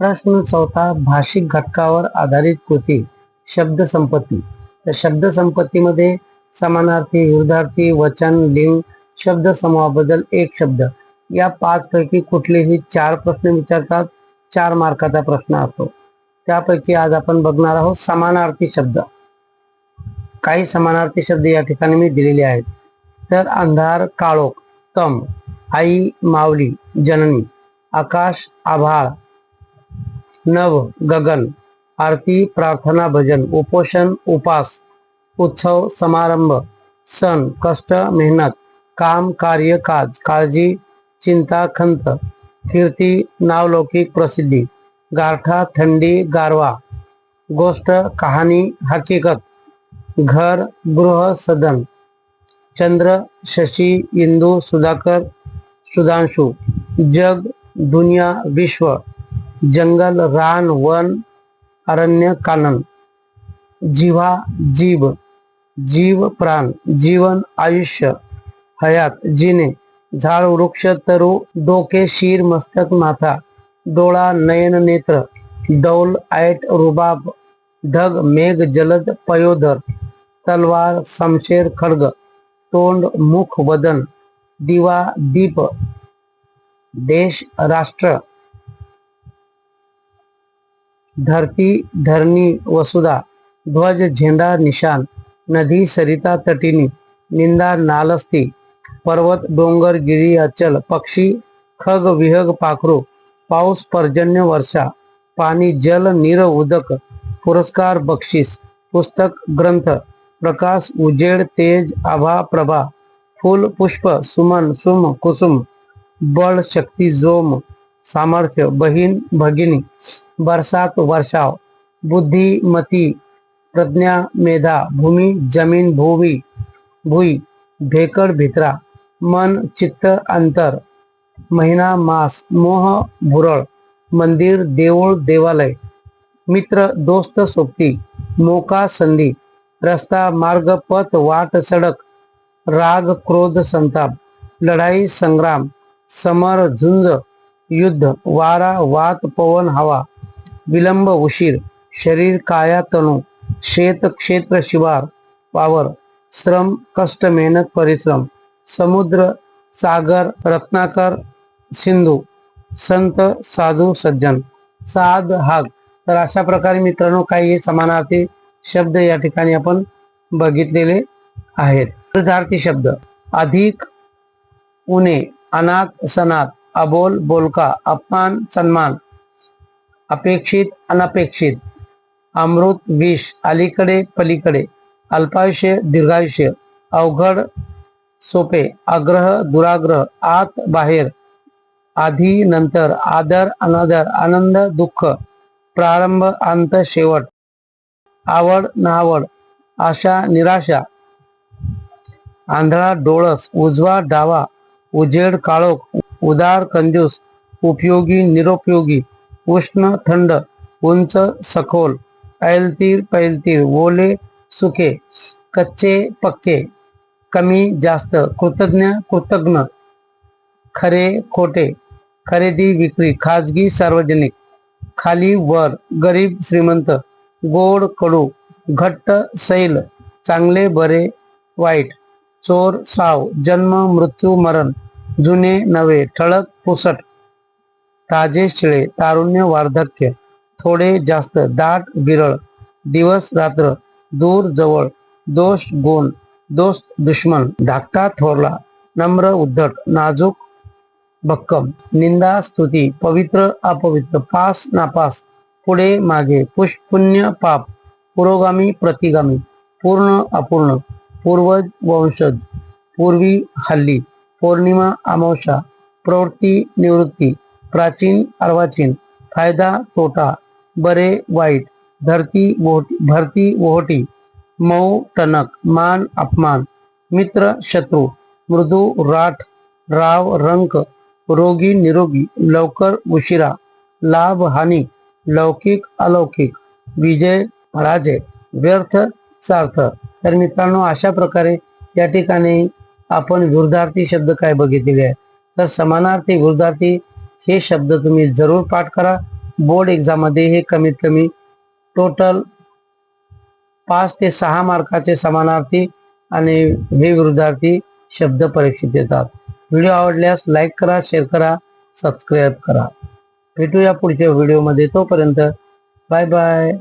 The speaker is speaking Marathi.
प्रश्न चौथा भाषिक घटकावर आधारित कृती शब्द संपत्ती. तर शब्द संपत्तीमध्ये समानार्थी विरुद्धार्थी वचन लिंग शब्द समूहाबद्दल एक शब्द. या पाच पैकी कुठलेही चार प्रश्न विचारतात चार मार्काचा प्रश्न असतो. त्यापैकी आज आपण बघणार आहोत समानार्थी शब्द. काही समानार्थी शब्द या ठिकाणी मी दिलेले आहेत. तर अंधार काळोख तम आई माऊली जननी आकाश आभाळ नभ गगन, आरती, प्रार्थना, भजन, उपोषण, उपास, उत्सव, समारंभ, सण, कष्ट, मेहनत, काम, कार्य, काज, काळजी, चिंता, खंत, कीर्ती, नावलौकिक प्रसिद्धी, गारठा, थंडी, गारवा, गोष्ट, कहाणी, हकीकत, घर गृह सदन, चंद्र, शशि, इंदू, सुधाकर, सुधांशु, जग, दुनिया, विश्व जंगल, रान, वन, अरण्य, कानन। जिव्हा जीव जीव, प्राण, जीवन, आयुष्य, हयात, जिने, झाड, वृक्ष, तरु, डोके, शीर, मस्तक, माथा, डोळा, नयन, नेत्र, डौल, ऐट, रुबाब, ढग, मेघ, जलद, पयोधर, तलवार समशेर खड्ग, तोंड, मुख, वदन, दिवा, दीप, देश, राष्ट्र धरती धरणी वसुधा ध्वज झेंडा निशान नदी सरिता तटिनी निंदा नालस्ती पर्वत डोंगर गिरी अचल पक्षी खग विहग पाखरू पाऊस पर्जन्य वर्षा पाणी जल नीर उदक पुरस्कार बक्षीस पुस्तक ग्रंथ प्रकाश उजेड तेज आभा प्रभा फूल पुष्प सुमन सुम कुसुम बळ शक्ती जोम सामर्थ्य, बहीण, भगिनी, बरसात, वर्षाव, बुद्धी, मती, प्रज्ञा, मेधा, भूमि, ज़मीन, भूवी, भुई, भेकड, भित्रा, मन, चित्त, अंतर, महिना, मास, मोह, भुरळ, मंदिर, देऊळ, देवालय, मित्र, दोस्त, सोबती, मोका, संधी, रस्ता, मार्ग, पथ, वाट, सडक, राग, क्रोध, संताप, लढाई, संग्राम, समर, झुंज युद्ध वारा वात पवन हवा विलंब उशीर शरीर काया तणू शेत क्षेत्र शिवार वावर श्रम कष्ट मेहनत परिश्रम समुद्र सागर रत्नाकर सिंधू संत साधू सज्जन साध हाग. तर अशा प्रकारे मित्रांनो काही समानार्थी शब्द या ठिकाणी आपण बघितलेले आहेत. शब्द अधिक उणे अनाथ सनात. अबोल बोलका अपमान सन्मान अपेक्षित अनपेक्षित अमृत विष अलीकडे पलीकडे अल्पायुष्य दीर्घायुष्य अवघड सोपे आग्रह दुराग्रह आत बाहेर आधी नंतर आदर अनादर आनंद दुःख प्रारंभ अंत शेवट आवड नावड आशा निराशा आंधळा डोळस उजवा डावा उजेड काळोख उदार कंजूस उपयोगी निरुपयोगी उष्ण थंड उंच सखोल ऐलतीर पैलतीर ओले सुखे कच्चे पक्के कमी जास्त कृतज्ञ कृतज्ञ खरे खोटे खरेदी विक्री खाजगी सार्वजनिक खाली वर गरीब श्रीमंत गोड कडू घट्ट सैल चांगले बरे वाईट चोर साव जन्म मृत्यू मरण जुने नवे ठळक पुसट. ताजे शिळे तारुण्य वार्धक्य. थोडे जास्त दाट विरळ. दिवस रात्र. दूर जवळ. दोष गुण. दोष दुश्मन. धाकटा थोरला. नम्र उद्धट. नाजूक भक्कम. निंदा स्तुती. पवित्र अपवित्र. पास नापास. पुढे मागे. पुष्पुण्य पाप. पुरोगामी प्रतिगामी. पूर्ण अपूर्ण. पूर्वज वंशज. पूर्वी हल्ली. पौर्णिमा अमावस्या प्रवृत्ती निवृत्ती प्राचीन अर्वाचीन फायदा तोटा बरे वाईट धरती वोटी भरती वोहटी मऊ टणक मान अपमान मित्र शत्रू मृदू राठ राव रंक रोगी निरोगी लवकर उशिरा लाभ हानी लौकिक अलौकिक विजय पराजय व्यर्थ सार्थ. तर मित्रांनो अशा प्रकारे या ठिकाणी आपण विरुद्धार्थी शब्द काय बघितलेले आहे तर समानार्थी विरुद्धार्थी हे शब्द तुम्ही जरूर पाठ करा. बोर्ड एक्झाममध्ये हे कमीत कमी टोटल पाच ते सहा मार्काचे समानार्थी आणि हे विरुद्धार्थी शब्द परीक्षेत येतात. व्हिडिओ आवडल्यास लाईक करा शेअर करा सबस्क्राईब करा. भेटूया पुढच्या व्हिडिओमध्ये तोपर्यंत बाय बाय